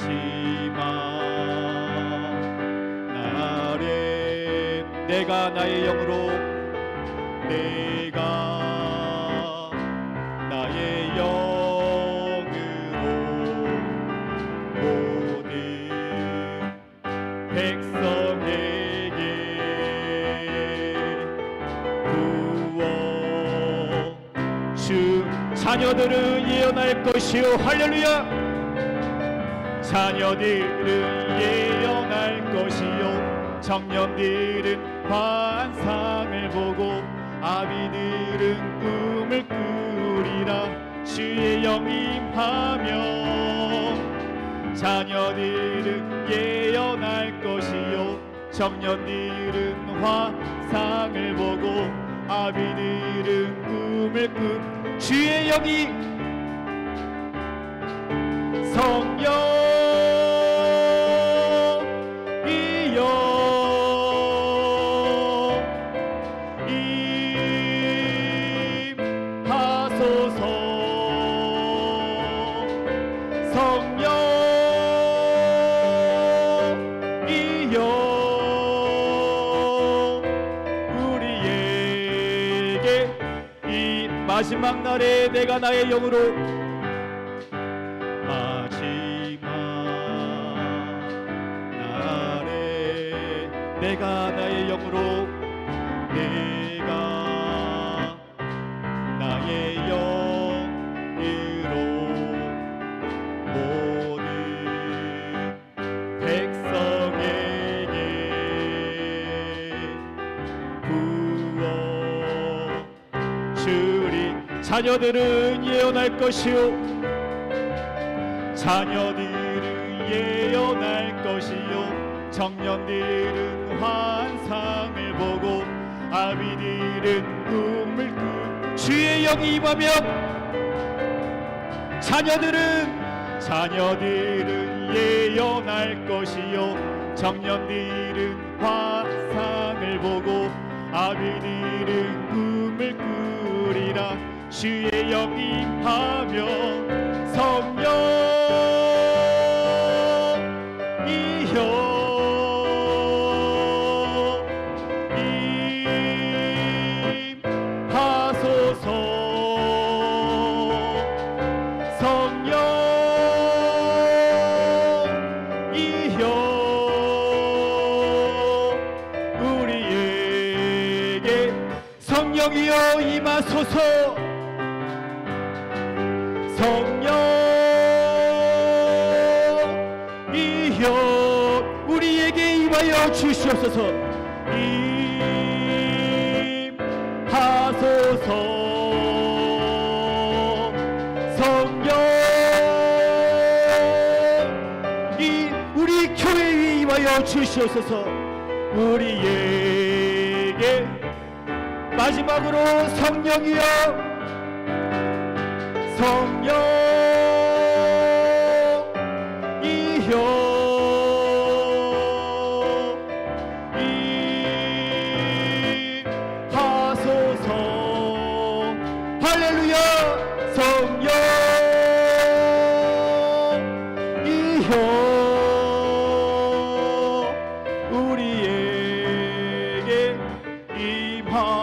하지만 나를 내가 나의 영으로 내가 나의 영으로 모든 백성에게 구워 주 자녀들은 예언할 것이요. 할렐루야 자녀들은 예언할 것이요. 청년들은 환상을 보고 아비들은 꿈을 꾸리라. 주의 영임하며 자녀들은 예언할 것이요. 청년들은 환상을 보고 아비들은 꿈을 꾸 주의 영이 성령 성령이여 우리에게 이 마지막 날에 내가 나의 영으로 하지만 나를 내가 나의 영으로 내 자녀들은 예언할 것이요. 자녀들은 예언할 것이요. 청년들은 환상을 보고 아비들은 꿈을 꾸 주의 영이 임하며 자녀들은 자녀들은 예언할 것이요. 청년들은 환상을 보고 아비들은 꿈을 꾸리라 주의 영이 임하며 성령이여 임하소서. 성령이여 우리에게 성령이여 임하소서 성령이여 우리에게 임하여 주시옵소서. 임하소서. 성령 이 우리 교회에 임하여 주시옵소서. 우리에게 마지막으로 성령이여 성령이여 하소서 할렐루야 성령이여 우리에게 임하